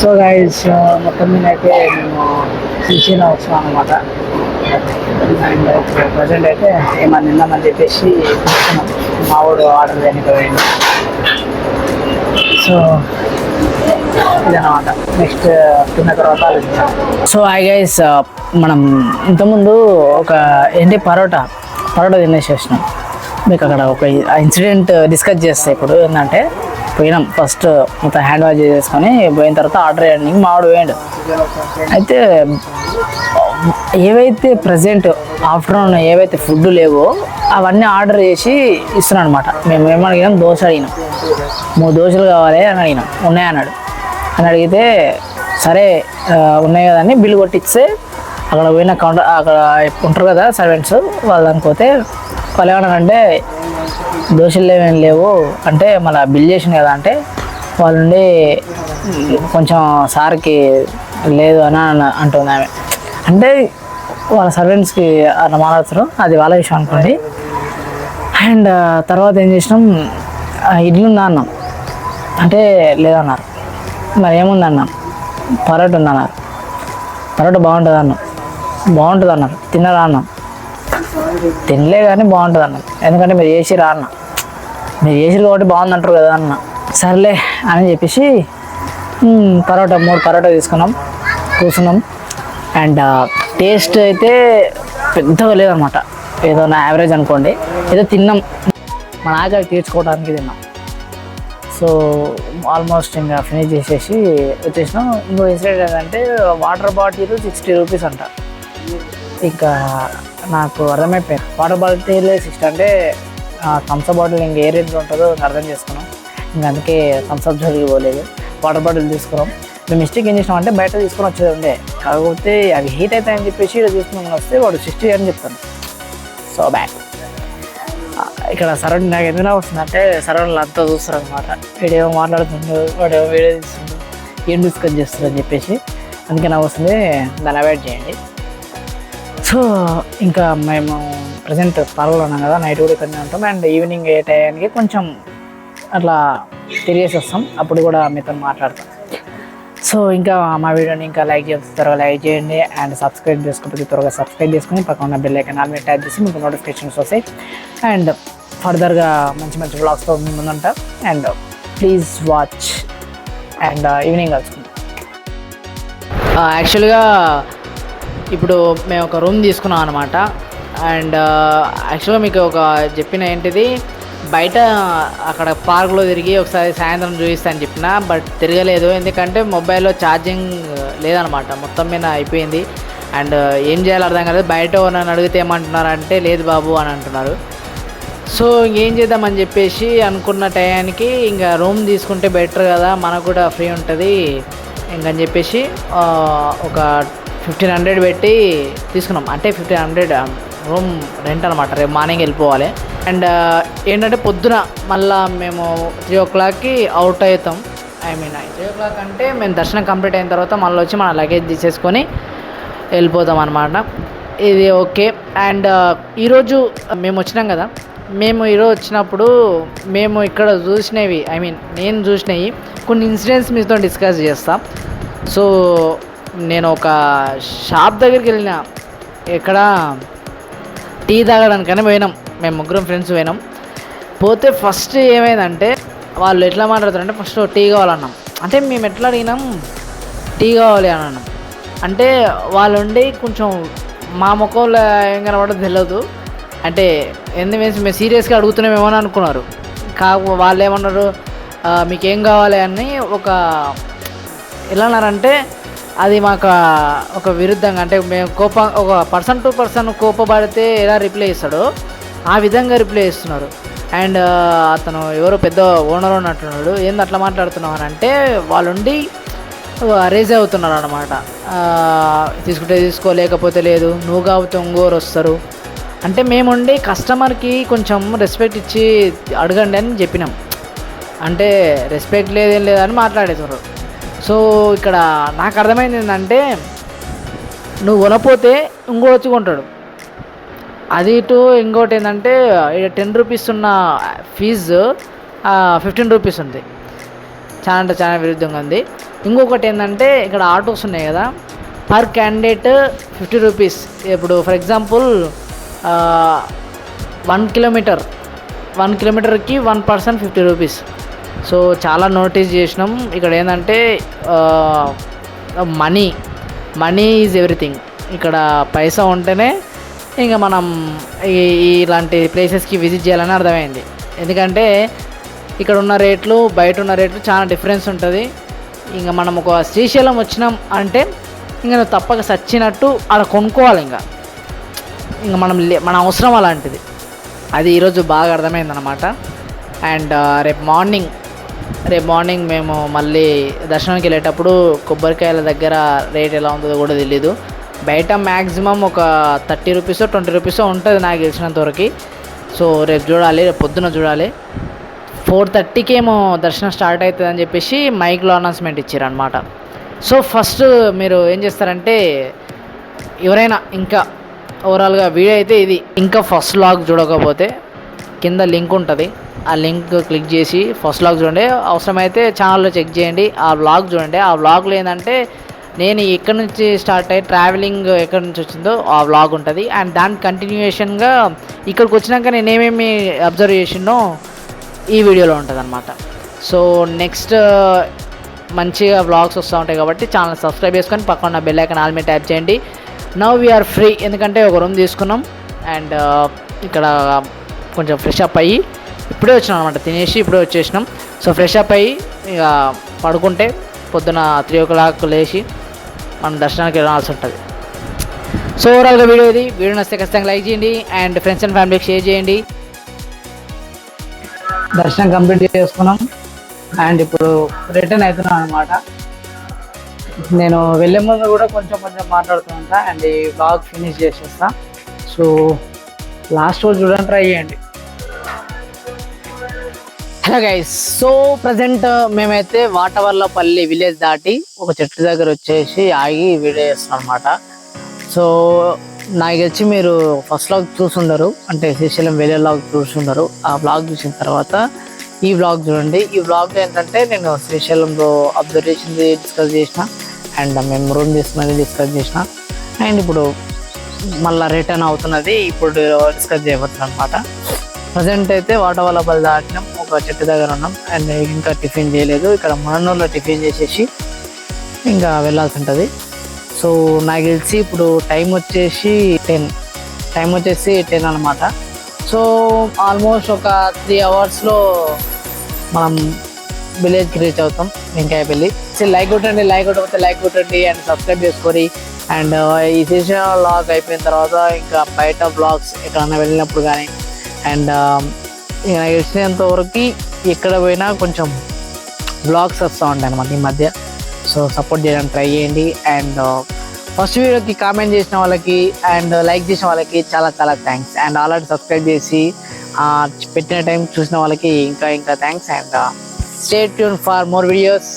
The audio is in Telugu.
సో గైస్ uh, మొత్తం మీద అయితే మేము శ్రీశైలం వచ్చాం అనమాట అండ్ ప్రజెంట్ అయితే ఏమన్నా నిందామని చెప్పేసి చూస్తున్నాం. మా వాడు ఆర్డర్ చేయడానికి పోయింది. సో ఇదనమాట నెక్స్ట్ తిన్న తర్వాత సో ఐ గైస్ మనం ఇంతకుముందు ఒక ఏంటి పరోటా? పరోటా తినేసేసినాం. మీకు అక్కడ ఒక ఇన్సిడెంట్ డిస్కస్ uh, చేస్తే ఇప్పుడు ఏంటంటే పోయినాం. ఫస్ట్ మొత్తం హ్యాండ్ వాష్ చేసేసుకొని పోయిన తర్వాత ఆర్డర్ చేయండి మావాడు పోయాడు అయితే ఏవైతే ప్రజెంట్ ఆఫ్టర్నూన్ ఏవైతే ఫుడ్ లేవో అవన్నీ ఆర్డర్ చేసి ఇస్తున్నాను అనమాట మేము ఏమడిగినాం దోశ అడిగినాం. మూడు దోశలు కావాలి అని అడిగినాం. ఉన్నాయన్నాడు అని అడిగితే సరే ఉన్నాయి కదా అని బిల్లు కొట్టిస్తే అక్కడ పోయిన కౌంటర్ అక్కడ ఉంటారు కదా సర్వెంట్స్ వాళ్ళు అనుకోతే వాళ్ళు అంటే దోశలు లేవేం లేవు. అంటే మళ్ళీ బిల్ చేసిన కదా అంటే వాళ్ళు నుండి కొంచెం సార్కి లేదు అని అంటుంది ఆమె. అంటే వాళ్ళ సర్వెంట్స్కి అట్లా మాట్లాడుతారు. అది వాళ్ళ విషయం అనుకోండి. అండ్ తర్వాత ఏం చేసినాం? ఆ, ఇడ్లీ ఉందా అన్నాం. అంటే లేదన్నారు. మరి ఏముంది అన్నాం. పరోటా ఉంది అన్నారు పరోటా బాగుంటుంది అన్నాం. బాగుంటుంది అన్నారు తిన్నరా అన్నాం. తినలే కానీ బాగుంటుంది అన్న ఎందుకంటే మీరు చేసి రా అన్న. మీరు చేసిరు కాబట్టి బాగుంది అంటారు కదా అన్న. సర్లే అని చెప్పేసి పరోటా మూడు పరోటా తీసుకున్నాం కూర్చున్నాం. అండ్ టేస్ట్ అయితే పెద్దగా లేదనమాట. ఏదో నా యావరేజ్ అనుకోండి. ఏదో తిన్నాం. మన ఆకలి తీర్చుకోవడానికి తిన్నాం. సో ఆల్మోస్ట్ ఇంకా ఫినిష్ చేసేసి వచ్చేసినాం. ఇంకో ఇన్సిడెంట్ ఏంటంటే వాటర్ బాటిల్ సిక్స్టీ రూపీస్ అంట. ఇంకా నాకు అర్థమైపోయింది. వాటర్ బాటిల్ సిక్స్టీ అంటే థమ్స్ అప్ బాటిల్ ఇంకా ఏ రేంజ్లో ఉంటుందో అర్థం చేసుకున్నాం. ఇంకా అందుకే థమ్స్ అప్ జోలికి పోలేదు. వాటర్ బాటిల్ తీసుకున్నాం. మేము మిస్టేక్ ఏం చేసినాం అంటే బయట తీసుకొని వచ్చేది ఉండే. కాకపోతే అవి హీట్ అవుతాయని చెప్పేసి ఇక్కడ తీసుకుని వస్తే వాడు సిక్స్టీ అని చెప్తాను సో బ్యాడ్ ఇక్కడ సరౌండ్ నాకు ఎందుకు వస్తుందంటే సరౌండ్ అంతా చూస్తారు అనమాట వీడేమో మాట్లాడుతుండు వాడేమో వీడియో తీస్తుండు ఏం డిస్కస్ చేస్తారు అని చెప్పేసి. అందుకే నాకు వస్తుంది దాన్ని అవాయిడ్ చేయండి. సో ఇంకా మేము ప్రజెంట్ పార్లర్లో ఉన్నాం కదా నైట్ కూడా ఇక్కడనే ఉంటాం. అండ్ ఈవినింగ్ ఏ టైంకి కొంచెం అట్లా తిరిగేసి వస్తాం. అప్పుడు కూడా మీతో మాట్లాడతాం. సో ఇంకా మా వీడియోని ఇంకా లైక్ చేస్తే త్వరగా లైక్ చేయండి. అండ్ సబ్స్క్రైబ్ చేసుకోకపోతే త్వరగా సబ్స్క్రైబ్ చేసుకుని పక్కన ఉన్న బెల్ ఐకాన్ ఆల్ మీద ట్యాప్ చేసి మీకు నోటిఫికేషన్స్ వస్తాయి. అండ్ ఫర్దర్గా మంచి మంచి బ్లాగ్స్తో మీ ముందుంటా and please watch and evening కలుసుకుంటాం యాక్చువల్గా ఇప్పుడు మేము ఒక రూమ్ తీసుకున్నాం అనమాట అండ్ యాక్చువల్గా మీకు ఒక చెప్పిన ఏంటిది బయట అక్కడ పార్క్లో తిరిగి ఒకసారి సాయంత్రం చూపిస్తాను చెప్పిన బట్ తిరగలేదు. ఎందుకంటే మొబైల్లో ఛార్జింగ్ లేదనమాట మొత్తం మీద అయిపోయింది. అండ్ ఏం చేయాలో అర్థం కాలేదు. బయట నన్ను అడిగితే ఏమంటున్నారు అంటే లేదు బాబు అని అంటున్నారు. సో ఇంకేం చేద్దామని చెప్పేసి అనుకున్న టయానికి ఇంకా రూమ్ తీసుకుంటే బెటర్ కదా మనకు కూడా ఫ్రీ ఉంటుంది. ఇంకని చెప్పేసి ఒక ఫిఫ్టీన్ హండ్రెడ్ పెట్టి తీసుకున్నాం. అంటే ఫిఫ్టీన్ హండ్రెడ్ రూమ్ రెంట్ అనమాట రేపు మార్నింగ్ వెళ్ళిపోవాలి. అండ్ ఏంటంటే పొద్దున మళ్ళా మేము త్రీ ఓ క్లాక్కి అవుట్ అవుతాం. I mean three o'clock అంటే మేము దర్శనం కంప్లీట్ అయిన తర్వాత మళ్ళీ వచ్చి మన లగేజ్ తీసేసుకొని వెళ్ళిపోతాం అనమాట ఇది ఓకే. అండ్ ఈరోజు మేము వచ్చినాం కదా. మేము ఈరోజు వచ్చినప్పుడు మేము ఇక్కడ చూసినవి ఐ మీన్ నేను చూసినవి కొన్ని ఇన్సిడెంట్స్ మీతో డిస్కస్ చేస్తాం. సో నేను ఒక షాప్ దగ్గరికి వెళ్ళిన. ఇక్కడ టీ తాగడానికని పోయినాం. మేము ముగ్గురం ఫ్రెండ్స్ పోయినాం. పోతే ఫస్ట్ ఏమైందంటే వాళ్ళు ఎట్లా మాట్లాడతారంటే ఫస్ట్ టీ కావాలన్నాం. అంటే మేము ఎట్లా అడిగినాం? టీ కావాలి అని అన్నాం. అంటే వాళ్ళు ఉండి కొంచెం మా ముఖంలో ఏం కనబడదు తెలియదు అంటే ఎందు మేము సీరియస్గా అడుగుతున్నామేమో అని అనుకున్నారు. కాకు వాళ్ళు ఏమన్నారు మీకేం కావాలి అని ఒక ఎలా అన్నారంటే అది మాకు ఒక విరుద్ధంగా అంటే మేము కోప ఒక పర్సన్ టు పర్సన్ కోపపడితే ఎలా రిప్లై ఇస్తాడో ఆ విధంగా రిప్లై ఇస్తున్నారు. అండ్ అతను ఎవరో పెద్ద ఓనర్ ఉన్నట్టున్నాడు. ఏంది అట్లా మాట్లాడుతున్నావు అని అంటే వాళ్ళుండి రేజ్ అవుతున్నారు అనమాట తీసుకుంటే తీసుకో లేకపోతే లేదు నువ్వు కాబట్టి ఇంకోరు వస్తారు. అంటే మేముండి కస్టమర్కి కొంచెం రెస్పెక్ట్ ఇచ్చి అడగండి అని చెప్పినాం. అంటే రెస్పెక్ట్ లేదేం లేదని మాట్లాడేస్తున్నారు సో ఇక్కడ నాకు అర్థమైంది ఏంటంటే నువ్వు కొనపోతే ఇంకోటి వచ్చి కొంటాడు. అది ఇటు ఇంకోటి ఏంటంటే టెన్ రూపీస్ ఉన్న ఫీజు ఫిఫ్టీన్ రూపీస్ ఉంది. చాలా అంటే చాలా విరుద్ధంగా ఉంది. ఇంకొకటి ఏంటంటే ఇక్కడ ఆటోస్ ఉన్నాయి కదా పర్ క్యాండిడేట్ ఫిఫ్టీ రూపీస్. ఇప్పుడు for example one kilometre one కిలోమీటర్కి one person fifty rupees. So చాలా నోటీస్ చేసినాం. ఇక్కడ ఏంటంటే మనీ మనీ ఈజ్ ఎవ్రీథింగ్ ఇక్కడ పైసా ఉంటేనే ఇంకా మనం ఈ- ఇలాంటి ప్లేసెస్కి విజిట్ చేయాలని అర్థమైంది. ఎందుకంటే ఇక్కడ ఉన్న రేట్లు బయట ఉన్న రేట్లు చాలా డిఫరెన్స్ ఉంటుంది. ఇంకా మనం ఒక శ్రీశైలం వచ్చినాం అంటే ఇంకా నువ్వు తప్పక సచ్చినట్టు అక్కడ కొనుక్కోవాలి ఇంకా. ఇంకా మనం లే- మన అవసరం అలాంటిది. అది ఈరోజు బాగా అర్థమైందనమాట అండ్ రేపు మార్నింగ్ రేపు మార్నింగ్ మేము మళ్ళీ దర్శనానికి వెళ్ళేటప్పుడు కొబ్బరికాయల దగ్గర రేట్ ఎలా ఉంటుందో కూడా తెలీదు. బయట మ్యాక్సిమం ఒక థర్టీ రూపీస్ ట్వంటీ రూపీస్ ఉంటుంది నాకు తెలిసినంత వరకు. సో రేపు చూడాలి రేపు పొద్దున చూడాలి. ఫోర్ థర్టీకి ఏమో దర్శనం స్టార్ట్ అవుతుంది అని చెప్పేసి మైక్లో అనౌన్స్మెంట్ ఇచ్చారనమాట సో ఫస్ట్ మీరు ఏం చేస్తారంటే ఎవరైనా ఇంకా ఓవరాల్గా వీడియో అయితే ఇది ఇంకా ఫస్ట్ లాగ్ చూడకపోతే కింద లింక్ ఉంటుంది. ఆ లింక్ క్లిక్ చేసి ఫస్ట్ లాగ్ చూడండి. అవసరమైతే ఛానల్లో చెక్ చేయండి. ఆ వ్లాగ్ చూడండి. ఆ వ్లాగ్లో ఏంటంటే నేను ఎక్కడి నుంచి స్టార్ట్ అయ్యి ట్రావెలింగ్ ఎక్కడి నుంచి వచ్చిందో ఆ వ్లాగ్ ఉంటుంది. అండ్ దాని కంటిన్యూషన్గా ఇక్కడికి వచ్చినాక నేను ఏమేమి అబ్జర్వ్ చేసినో ఈ వీడియోలో ఉంటుంది అనమాట సో నెక్స్ట్ మంచిగా వ్లాగ్స్ వస్తూ ఉంటాయి కాబట్టి ఛానల్ సబ్స్క్రైబ్ చేసుకొని పక్కన ఉన్న బెల్ ఐకాన్ ఆల్ మీద ట్యాప్ చేయండి. Now we're free. ఎందుకంటే ఒక రూమ్ తీసుకున్నాం. అండ్ ఇక్కడ కొంచెం ఫ్రెష్ అప్ అయ్యి ఇప్పుడే వచ్చినాం అనమాట తినేసి ఇప్పుడే వచ్చేసినాం. సో ఫ్రెష్ అప్ అయ్యి ఇక పడుకుంటే పొద్దున త్రీ ఓ క్లాక్ లేచి మనం దర్శనానికి వెళ్ళాల్సి ఉంటుంది. సో ఓవరాల్గా వీడియో ఇది. వీడియో నచ్చితే ఖచ్చితంగా లైక్ చేయండి అండ్ ఫ్రెండ్స్ అండ్ ఫ్యామిలీకి షేర్ చేయండి. దర్శనం కంప్లీట్ చేసుకున్నాం. అండ్ ఇప్పుడు రిటర్న్ అవుతున్నాం అనమాట నేను వెళ్ళే ముందు కూడా కొంచెం కొంచెం మాట్లాడుతుంటా అండ్ ఈ బ్లాగ్ ఫినిష్ చేసేస్తా. సో లాస్ట్ రోజు చూడడానికి ట్రై చేయండి. హలో గైస్ సో ప్రజెంట్ మేమైతే వాటవర్లపల్లి విలేజ్ దాటి ఒక చెట్టు దగ్గర వచ్చేసి ఆగి వీడియో చేస్తున్నాం అనమాట సో నాకు వచ్చి మీరు ఫస్ట్ లాగ్ చూసుండరు అంటే శ్రీశైలం వేరే లాగ్ చూసుండరు. ఆ బ్లాగ్ చూసిన తర్వాత ఈ బ్లాగ్ చూడండి. ఈ బ్లాగ్ ఏంటంటే నేను శ్రీశైలంలో అబ్జర్వ్ చేసింది డిస్కస్ చేసిన అండ్ మేము రూమ్ తీసుకున్నది డిస్కస్ చేసిన. అండ్ ఇప్పుడు మళ్ళీ రిటర్న్ అవుతున్నది ఇప్పుడు డిస్కస్ చేయవచ్చు అనమాట ప్రజెంట్ అయితే వాటవల్లపల్లి దాటినాం. ఒక చెట్టు దగ్గర ఉన్నాం. అండ్ ఇంకా టిఫిన్ చేయలేదు. ఇక్కడ మననూరులో టిఫిన్ చేసేసి ఇంకా వెళ్ళాల్సి ఉంటుంది. సో నాకు తెలిసి ఇప్పుడు టైం వచ్చేసి టెన్. టైం వచ్చేసి టెన్ అనమాట సో ఆల్మోస్ట్ ఒక త్రీ అవర్స్లో మనం విలేజ్కి రీచ్ అవుతాం. వెంకాయపల్లి సో లైక్ కొట్టండి లైక్ కొట్టకపోతే లైక్ కొట్టండి అండ్ సబ్స్క్రైబ్ చేసుకొని అండ్ ఈ సీజన్ బ్లాగ్ అయిపోయిన తర్వాత ఇంకా బయట బ్లాగ్స్ ఎక్కడైనా వెళ్ళినప్పుడు కానీ అండ్ um, నాకు తెలిసినంత వరకు ఎక్కడ పోయినా కొంచెం బ్లాగ్స్ వస్తూ ఉంటాయి అనమాట ఈ మధ్య. సో సపోర్ట్ చేయడానికి ట్రై చేయండి. అండ్ uh, ఫస్ట్ వీడియోకి కామెంట్ చేసిన వాళ్ళకి అండ్ లైక్ చేసిన వాళ్ళకి చాలా చాలా థ్యాంక్స్ అండ్ ఆల్రెడీ సబ్స్క్రైబ్ చేసి పెట్టిన టైం చూసిన వాళ్ళకి ఇంకా ఇంకా thanks and stay tune for more videos